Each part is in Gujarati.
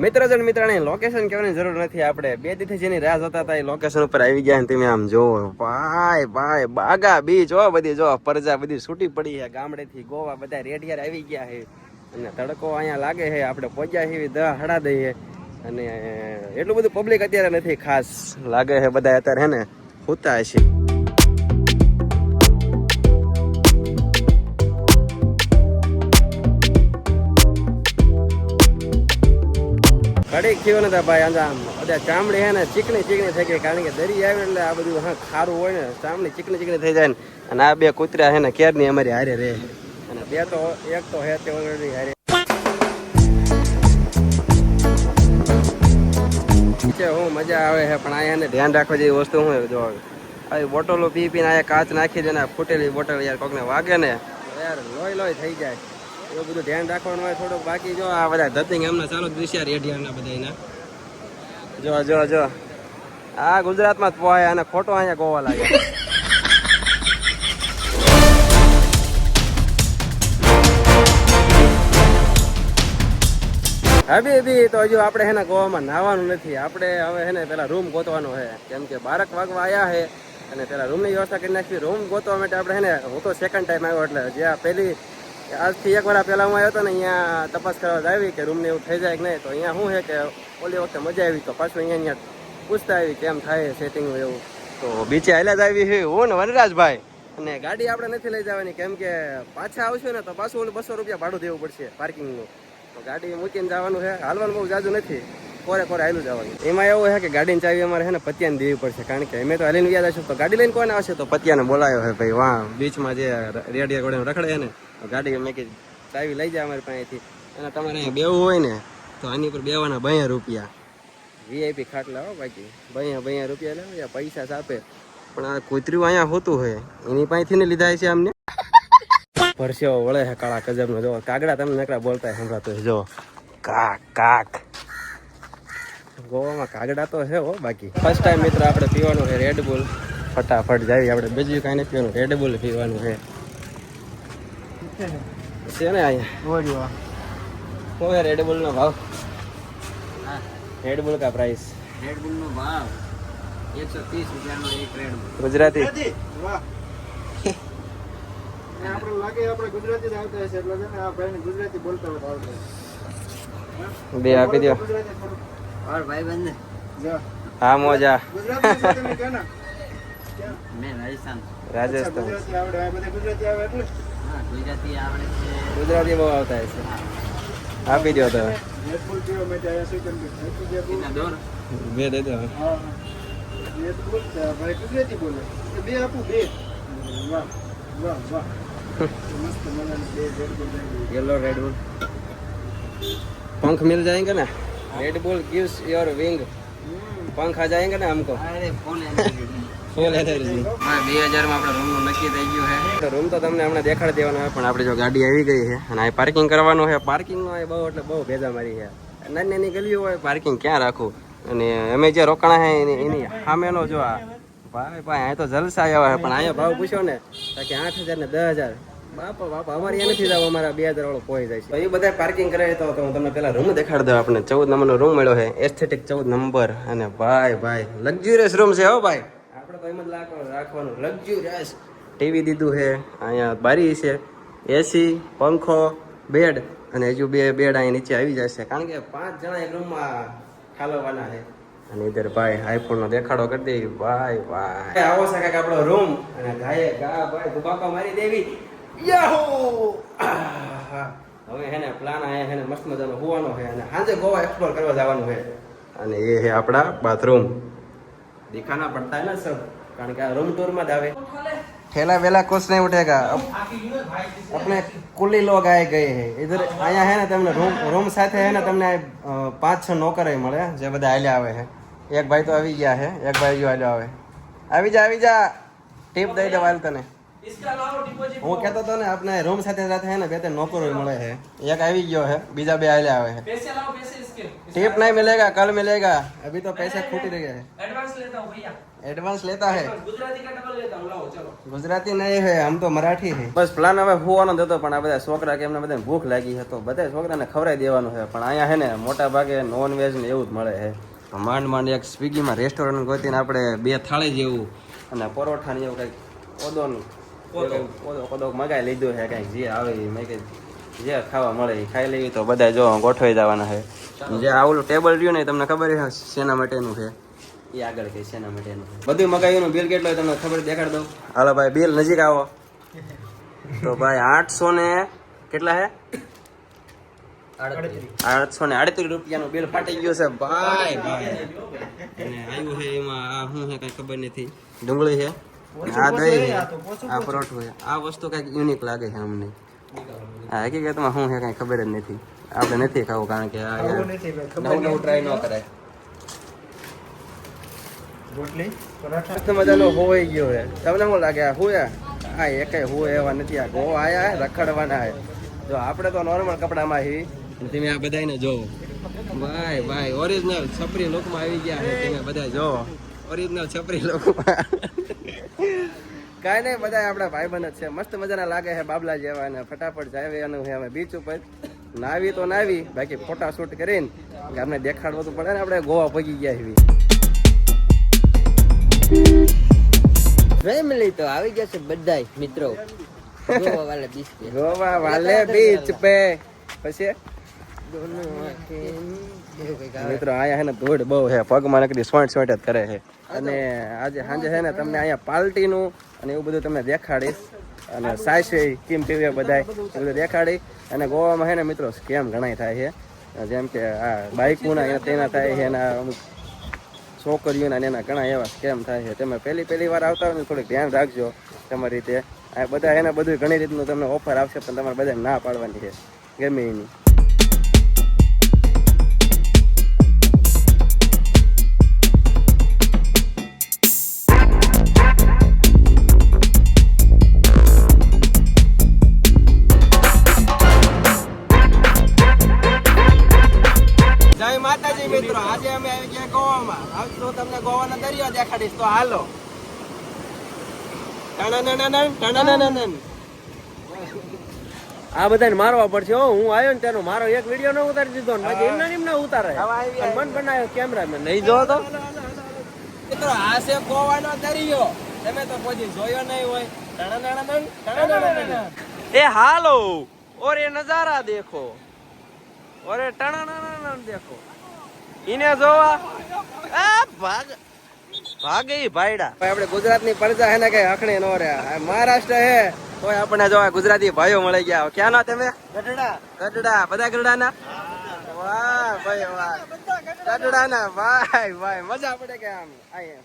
મિત્ર જન મિત્રાણી લોકેશન કહેવાની જરૂર નથી. આપણે બે દીથી જેની રાહ જોતા હતા એ લોકેશન ઉપર આવી ગયા તમે આમ જો ભાઈ ભાઈ, બાગા બીચ હો બધી. જો, પરજા બધી છૂટી પડી છે. ગામડેથી ગોવા બધા રેડિયાર આવી ગયા છે. અને તડકો અહીંયા લાગે છે. આપણે પહોંચ્યા છીએ દહ હડા દઈએ. અને એટલું બધું પબ્લિક અત્યારે નથી ખાસ લાગે છે. બધા અત્યારે હે ને, હોતા છે કડીક થયો ને ભાઈ આમ બધા ચામડી હે ને ચીકણી ચીકણી થઈ ગઈ, કારણ કે દરી આવે એટલે આ બધું, હા, ખારું હોય ને, ચામડી ચીકણી ચીકણી થઈ જાય ને, અને આ બે કૂતરા હે ને કેરની અમારી હારે રહે. અને બે તો, એક તો હે તે ઓલરેડી હારે. નીચે હું મજા આવે છે પણ અહીંયા ને ધ્યાન રાખવા જેવી વસ્તુ શું જો આવી. બોટલો પી પીને અહીંયા કાચ નાખી દે ને, ફૂટેલી બોટલ યાર કોકને વાગે ને યાર લોહી લોહી થઈ જાય. એવું બધું ધ્યાન રાખવાનું હોય થોડુંક. બાકી જો આ બધા ધતિંગ એમના ચાલુ દૃશ્ય રેઢિયાના બધાના જો જો જો. આ ગુજરાતમાં જ પોહાય અને ખોટો અહીંયા ગોવા લાગે. હવે બી તો હજુ આપણે હેને ગોવામાં નાવાનું નથી. આપણે હવે હેને પેલા રૂમ ગોતવાનો છે. કેમ કે બારક વાગવા આવ્યા છે અને પેલા રૂમની વ્યવસ્થા કરી નાખી. રૂમ ગોતવા માટે આપણે હેને, હું તો સેકન્ડ ટાઈમ આવ્યો, એટલે જે આ પહેલી આજથી એક વાર પહેલા હું આવ્યો હતો ને, અહીંયા તપાસ કરવા આવી કે રૂમને એવું થઈ જાય કે નહીં. તો અહીંયા શું છે કે ઓલી વખતે મજા આવી, તો પાછું અહીંયા અહીંયા પૂછતા આવી કેમ થાય સેટિંગ એવું. તો બીચે હાલ્યા જ આવી છે હું ને વનરાજભાઈ. અને ગાડી આપણે નથી લઈ જવાની, કેમ કે પાછા આવશું ને તો પાછું ઓલું બસો રૂપિયા ભાડું દેવું પડશે પાર્કિંગનું તો ગાડી મૂકીને જવાનું છે. હાલવાનું બહુ જાજુ નથી. કોરે કોરે હાલું જવાનું. એમાં એવું છે કે ગાડીની ચાવી અમારે છે ને પતિયાને દેવી પડશે, કારણ કે અમે તો હાલીને વ્યાજ આવશું તો ગાડી લઈને કોને આવશે? તો પતિયાને બોલાયો છે ભાઈ, વાહ. બીચમાં જે રેડિયા ઘોડે રખડે ને. ગાડી મેં કીધું. ચાવી લઈ જાય અમારી પાસેથી. અને તમારે અહીંયા બેવું હોય ને, તો આની ઉપર બેવાના બયા રૂપિયા. વીઆઈપી ખાટલા હો બાકી. બયા બયા રૂપિયા લેવા પૈસા સાપે. પણ આ કૂતર્યું અહીંયા હોતું હોય, એની પાસેથી ને લીધા છે અમને. પરસેવો વળે છે કાળા કજબનો. જો, કાગડા તમને નકરા બોલતા સંભળાતો જો, કાક કાક. ગોવામાં કાગડા તો છે હો બાકી. ફર્સ્ટ ટાઈમ મિત્ર આપણે પીવાનું છે રેડ બુલ ફટાફટ જાય આપણે. બીજું કાંઈ નહીં પીવાનું. રેડ બુલ પીવાનું છે. છે ને? અહીંયા. શું છે રેડ બુલનો ભાવ? રેડ બુલ કા પ્રાઇસ રેડબુલ નો ભાવ એકસો ત્રીસ રૂપિયાનો એક રેડબુલ ગુજરાતી. આપણે લાગે આપણે ગુજરાતી જ આવતા હશે એટલે છે ને આ ભાઈને ગુજરાતી બોલતા હોય તો આવડે બે આપી દો ઓર ભાઈ બંધ જા. હા મોજા. ગુજરાતી છે તમે કે ના મેં રાજસ્થાન. રાજસ્થાન ગુજરાતી આવડે આ બધે ગુજરાતી આવે એટલે? ગુજરાતી આવડે છે ગુજરાતી બહુ આવતા હશે આપી દો તો Red Bull પીવા માટે આયા શું કેમ કે આપી દે બહુ. કેટલા દોર બે દે દો હા Red Bull છે, આ ભાઈ ગુજરાતી બોલે એ બે આપું બે વાહ વાહ વાહ મસ્ત મજાની બે Red Bull લઈ લીધી. येलो रेड बुल पंख मिल जाएंगे ना Red Bull gives your wing હમ. पंख आ जाएंगे ना हमको અરે બે હજારમાં આપણે રૂમનું નક્કી થઈ ગયું છે. રૂમ તો તમને હમણાં દેખાડી દેવાનો હોય પણ આપણે જો ગાડી આવી ગઈ છે અને આ પાર્કિંગ કરવાનું છે. પાર્કિંગનો એ બહુ એટલે બહુ ભેજા મારી છે. નાની નાની ગલીઓ હોય પાર્કિંગ ક્યાં રાખવું? અને અમે જે રોકાણા છે, એની એની સામેનો જો આ ભાઈ ભાઈ, અહીંયા તો જલસા આવ્યા છે, પણ અહીંયા ભાવ પૂછ્યો ને બાકી આઠ હજાર ને દસ હજાર. બાપા બાપા, અમારે અહીંયા નથી જવું, અમારા બે હજાર વાળો જાય છે. એ બધા પાર્કિંગ કરે તો તમને પેલા રૂમ દેખાડી દઉં આપણે ચૌદ નંબરનો રૂમ મળ્યો છે એસ્થેટિક ચૌદ નંબર. અને ભાઈ ભાઈ લક્ઝુરિયસ રૂમ છે હો ભાઈ. એમ જ રાખવાનું ટીવી દીધું છે, અહીંયા બારી છે એસી પંખો બેડ અને હજુ બે બેડ અહીં નીચે આવી જશે. કારણ કે પાંચ જણા એક રૂમમાં ઠાલવવાના છે. અને ઇધર ભાઈ આઈફોન નો દેખાડો કરી દેવી ભાઈ ભાઈ. આવો છે કાંઈક આપણો રૂમ અને ગાયે ગા, ભાઈ, ધુબાકો મારી દેવી. યાહો! હવે હેને પ્લાન આયા હેને મસ્ત મજાનો હોવાનો છે અને સાંજે ગોવા એક્સપ્લોર કરવા જવાનું છે. અને એ હે આપણા બાથરૂમ દેખાના પડતા હે ને સર? सब कारण के रूम टूर में दावे ठेला वेला कुछ नहीं उठेगा अब अपने कुली लोग आए गए हैं इधर आया है ને તમને રૂમ રૂમ સાથે હે ને તમને અ, પાંચ છ નોકર મળે જે બધા હાલ્યા આવે છે એક ભાઈ તો આવી ગયા છે એક ભાઈ જો હાલ્યો આવે આવી જા આવી જા ટીપ દઈ દેવા હાલ તને હું કહેતો હતો ને આપણે રૂમ સાથે સાથે હે ને બે ત્રણ નોકરો મળે છે એક આવી ગયો છે બીજા બે હાલ્યા આવે છે पैसे लाओ पैसे इसके टिप नहीं मिलेगा कल मिलेगा अभी तो पैसे खूट ही रहे એડવાન્સ લેતા હે? ગુજરાતી નહીં હે આમ તો મરાઠી હે. બસ પ્લાન હવે હોવાનો જ હતો પણ આ બધા છોકરા કે એમને બધાને ભૂખ લાગી હતો બધા છોકરાને ખવડાવી દેવાનું છે પણ અહીંયા હે ને મોટા ભાગે નોન વેજ ને એવું જ મળે હે. માંડ માંડ એક સ્વિગીમાં રેસ્ટોરન્ટ ગોતીને આપણે બે થાળી જેવું અને પરોઠા ને એવું કંઈક ઓદોનું ઓદો. ઓદો મગાવી લીધું છે કંઈક જે આવે એ મેં કંઈક જે ખાવા મળે એ ખાઈ લેવી તો બધા જો ગોઠવાઈ જવાના છે જે આવું ટેબલ રહ્યું ને તમને ખબર છે શેના માટેનું છે એ આગળ કઈ શેના માટેનું છે બધું મગાવ્યું બિલ કેટલો તમને ખબર દેખાડ દઉં. હાલો ભાઈ બિલ નજીક આવો. તો ભાઈ આઠસો ને કેટલા હે? આઠસો ને આડત્રીસ રૂપિયાનું બિલ ફાટી ગયું છે ભાઈ ભાઈ. અને આવ્યું છે એમાં આ શું છે કઈ ખબર નથી. ડુંગળી છે આ દહીં છે આ પરોઠું છે આ વસ્તુ કંઈક યુનિક લાગે છે અમને. આ હકીકતમાં શું છે કઈ ખબર જ નથી. આપણે નથી ખાવું કારણ કે આ નવું નવું ટ્રાય ન કરાય. રોટલી, પરાઠા. મજાનો હોય ગયો હે. તમને શું લાગે, આ હોયા આ એકે હોય એવા નથી, આ ગો આયા રખડવાના હે. જો આપણે તો નોર્મલ કપડામાં હી. તમે આ બધાને જોવો ભાઈ ભાઈ ઓરિજિનલ છપરી લોકમાં આવી ગયા છે તમે બધા જોવો ઓરિજિનલ છપરી લોકમાં. કાંઈ નહીં બધા આપણા ભાઈબંધ જ છે. મસ્ત મજાના લાગે છે બાબલા જેવા અને ફટાફટ જાવ્યાનું છે અમે બીચ ઉપર. નાવી તો નાવી બાકી ફોટા શૂટ કરીને. અમને દેખાડવું તો પડે ને આપણે ગોવા પગી ગયા એવી ફેમિલી તો આવી ગયા છે બધા મિત્રો. ગોવા વાલે બીચ પે ગોવા વાલે બીચ પે. પછી? મિત્રો અહીંયા હે ને ધૂળ બહુ છે. પગમાં નકરી સોંટ સ્વાટ જ કરે છે. અને આજે સાંજે છે ને તમને અહીંયા પાલટીનું અને એવું બધું તમને દેખાડીશ. અને સાસે કેમ પીવે બધાય એ બધું દેખાડી અને ગોવામાં છે ને મિત્રો સ્કેમ ઘણાય થાય છે. જેમ કે આ બાઇકુના એના તેના થાય છે અને અમુક છોકરીઓના એના ઘણા એવા સ્કેમ થાય છે. તમે પહેલી પહેલી વાર આવતા હોય ને થોડીક ધ્યાન રાખજો તમારી રીતે. આ બધા એને બધું ઘણી રીતનું તમને ઓફર આવશે, પણ તમારે બધા ના પાડવાની છે. ગમે એની. પાડીશ તો હાલો. આ બધાને મારવા પડશે હો. હું આવ્યો ને તેનો મારો એક વિડિયો નો ઉતારી દીધો ને બાકી એમના એમના ઉતારે. મન બનાવ્યો કેમેરામેન નહીં જો મિત્રો આ છે કોવાનો દરિયો. તમે તો કોઈ જોયો નહીં હોય. એ હાલો. ઓરે નજારા દેખો. ઓરે ટણા દેખો. ઇને જોવા. આ ભાગ. ભાગે મહારાષ્ટ્ર હે, તોય આપણને ગુજરાતી ભાઈઓ મળી ગયા. ક્યાં ના તમે? ગઢડા. ગઢડા. બધા ગઢડા ના વાહ, ભાઈ, વાહ. ગઢડા ના ભાઈ ભાઈ, મજા પડે કે આમ.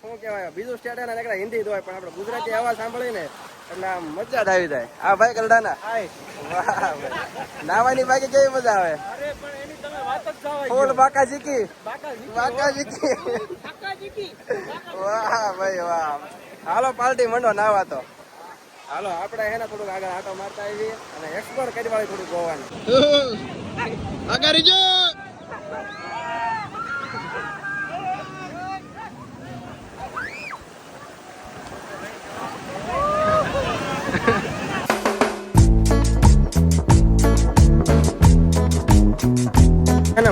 શું કેવાય બીજું સ્ટેટ હે ને હિન્દી હોય, પણ આપણે ગુજરાતી સાંભળી ને એટલે મજા જ આવી જાય. આ ભાઈ કલડાના નાવાની બાકી કેવી મજા આવે? ફૂલ બાકા જીકી બાકા જીકી વાહ ભાઈ વાહ. હાલો પાલટી મંડો નાવા તો હાલો આપણે એને થોડુંક આગળ આટો મારતા આવી અને એક્સપ્લોર કરી વાળી થોડુંક ગોવાનું અગારી જો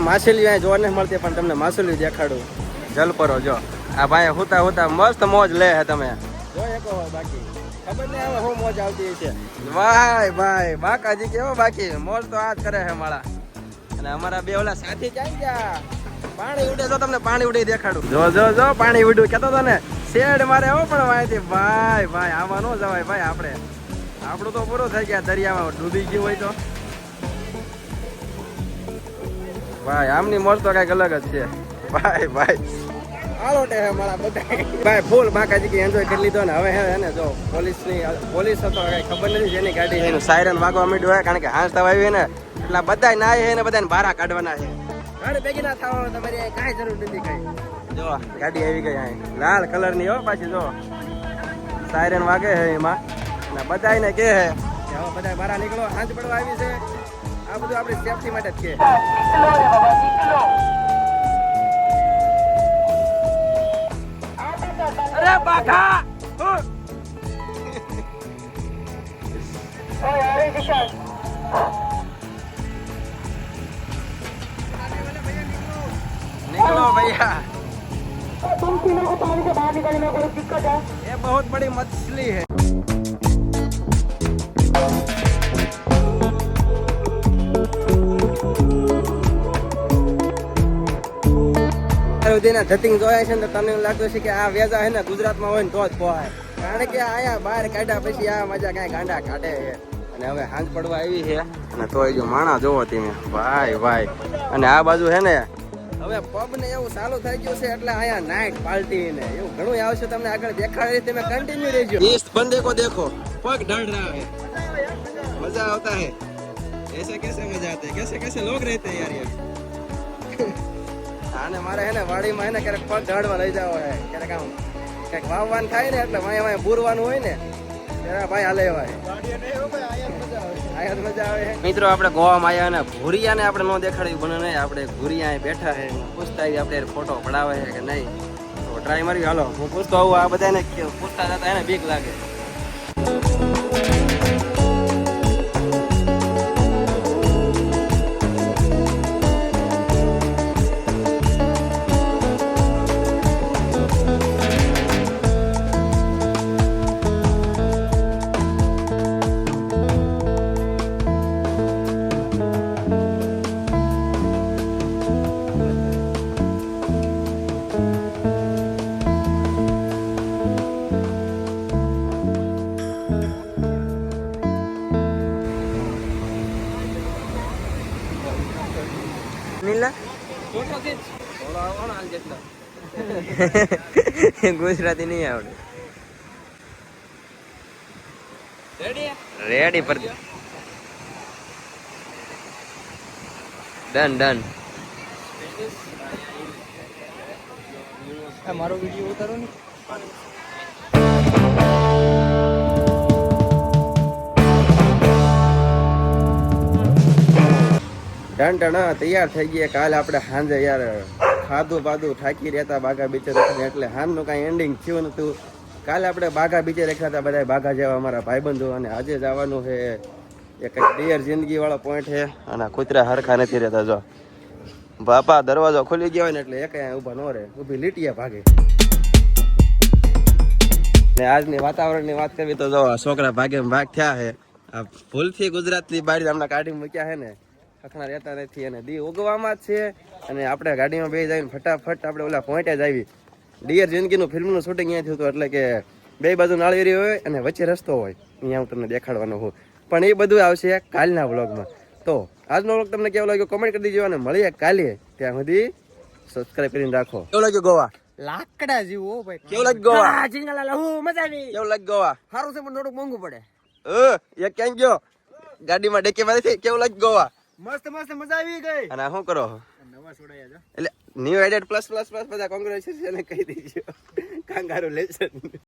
માછલીઓ અહીંયા જોવા નથી મળતી, પણ તમને માછલીઓ દેખાડું. જલપરો જો. આ ભાઈ હુતા હુતા મસ્ત મોજ લે છે તમે. જો એકો બાકી. ખબર નહીં હવે શું મોજ આવતી છે. ભાઈ ભાઈ, બાકાજી કેવો બાકી? મોજ તો આ જ કરે છે મારા અને અમારા બે ઓલા સાથી ક્યાં ગયા? પાણી ઉડે જો તમને પાણી ઉડી દેખાડું. જો જો જો, પાણી ઉડ્યું. કેતો તો ને, શેડ મારે હો પણ વાંચી ભાઈ ભાઈ, આમાં ન જવાય ભાઈ આપણે. આપણું તો પૂરું થઈ ગયા દરિયામાં. ડૂબી ગયું હોય તો. ભાઈ આમની મોજ તો કંઈક અલગ જ છે. ભાઈ ભાઈ. આલોટે હે મારા બધા ભાઈ ફૂલ બાકાજી કે એન્જોય કરી લીધો ને હવે હે ને જો પોલીસની પોલીસ હતો કઈ ખબર નથી જેની ગાડી એનું સાયરન વાગવા માંડ્યું હોય કારણ કે હાંસ થવા આવી ને એટલે બધા ના છે ને બધાને ભારા કાઢવાના છે. ગાડી ભેગી ના થવા તમારી કાંઈ જરૂર નથી કઈ. જો ગાડી આવી ગઈ અહીં લાલ કલરની હો પાછી જો. સાયરન વાગે છે એમાં. અને બધા ને કે છે હવે બધા બહાર નીકળો હાંજ પડવા આવી છે. આ બધું આપણી સેફટી માટે જ છે અરે निकलो भैया ये बहुत बड़ी मछली है સુધીના ધતિંગ જોયા છે ને તો તમને એવું લાગતું છે કે આ વેજા છે ને ગુજરાતમાં હોય ને તો જ પોહાય કારણ કે અહીંયા બહાર કાઢ્યા પછી આ મજા કાંઈ ગાંડા કાઢે છે અને હવે હાંજ પડવા આવી છે અને તોય જો માણા જોવો તમે ભાઈ ભાઈ અને આ બાજુ છે ને હવે પબ ને એવું ચાલુ થઈ ગયું છે એટલે અહીંયા નાઇટ પાર્ટી ને એવું ઘણું આવશે તમને આગળ દેખાડે તમે કન્ટિન્યુ રહેજો इस बंदे को देखो पग ढल रहा है मजा आता है ऐसे कैसे मजा आता है कैसे कैसे लोग रहते हैं यार ये આને મારે હે ને વાડીમાં હે ને ક્યારેક પગ ઝાડવા લઈ જાવ હે ક્યારેક આમ ક્યાંક વાવવાનું થાય ને એટલે વાય વાય બુરવાનું હોય ને, ત્યારે ભાઈ હાલે ભાઈ મજા આવે. મિત્રો, આપણે ગોવામાં આવ્યા ને ભૂરિયાને આપણે ન દેખાડ્યું, પણ નહીં, આપણે ભૂરિયા બેઠા છે. પૂછતા આપણે ફોટો પડાવે છે કે નહીં. તો ટ્રાય મારી, હાલો, હું પૂછતો આવું, આ બધાને પૂછતા જતા એને બીક લાગે. નીલા? ગુજરાતી નહીં આવડે. રેડી પર. ડન ડન મારો વીડિયો ઉતારો ને. ડન તૈયાર થઈ ગયા. કાલે આપણે સાંજે યાર ખાધું પાધું થાકી રહેતા બાઘા બીચે એટલે હાનનું કાંઈ એન્ડિંગ થયું નતું કાલે આપણે બાઘા બીચે રખ્યા હતા બધા બાઘા જેવા અમારા ભાઈબંધો, અને આજે જવાનું છે. એ કંઈક ડિયર જિંદગી વાળો પોઈન્ટ છે, અને કૂતરા હરખા નથી રહેતા, જો. બાપા દરવાજો ખોલી ગયો હોય ને એટલે એક ઊભા ન રહે, ઊભી લીટીએ ભાગે. ને આજની વાતાવરણની વાત કરવી તો જો છોકરા ભાગે ભાગ થયા છે. આ ભૂલથી ગુજરાતની બારી હમણાં કાઢી મૂક્યા છે ને. ખખણા રહેતા નથી અને દી ઉગવામાં જ છે. અને આપણે ગાડીમાં બે જઈને ફટાફટ આપણે ઓલા પોઈન્ટે જ આવી. ડિયર જિંદગીનું ફિલ્મનું શૂટિંગ અહીંયા થયું હતું એટલે કે બે બાજુ નાળવેરી હોય અને વચ્ચે રસ્તો હોય. અહીંયા હું તમને દેખાડવાનો હું પણ એ બધું આવશે કાલના વ્લોગમાં. તો આજનો વ્લોગ તમને કેવો લાગ્યો કોમેન્ટ કરી દીજો અને મળીએ કાલે. ત્યાં સુધી સબસ્ક્રાઇબ કરીને રાખો. કેવો લાગ્યો ગોવા? લાકડા જેવું ભાઈ. કેવું લાગ્યું ગોવા? જીંગલા લહુ મજા આવી. કેવું લાગ્યું ગોવા? સારું છે પણ થોડુંક મોંઘું પડે. એ ક્યાં ગયો? ગાડીમાં ડેકી મારી કેવું લાગ્યું ગોવા? મસ્ત મસ્ત મજા આવી ગઈ. અને શું કરો નવા છોડાયા એટલે new added plus plus plus બધા કોંગ્રેચ્યુલેશન કહી દીજો. કાંગારો લેસન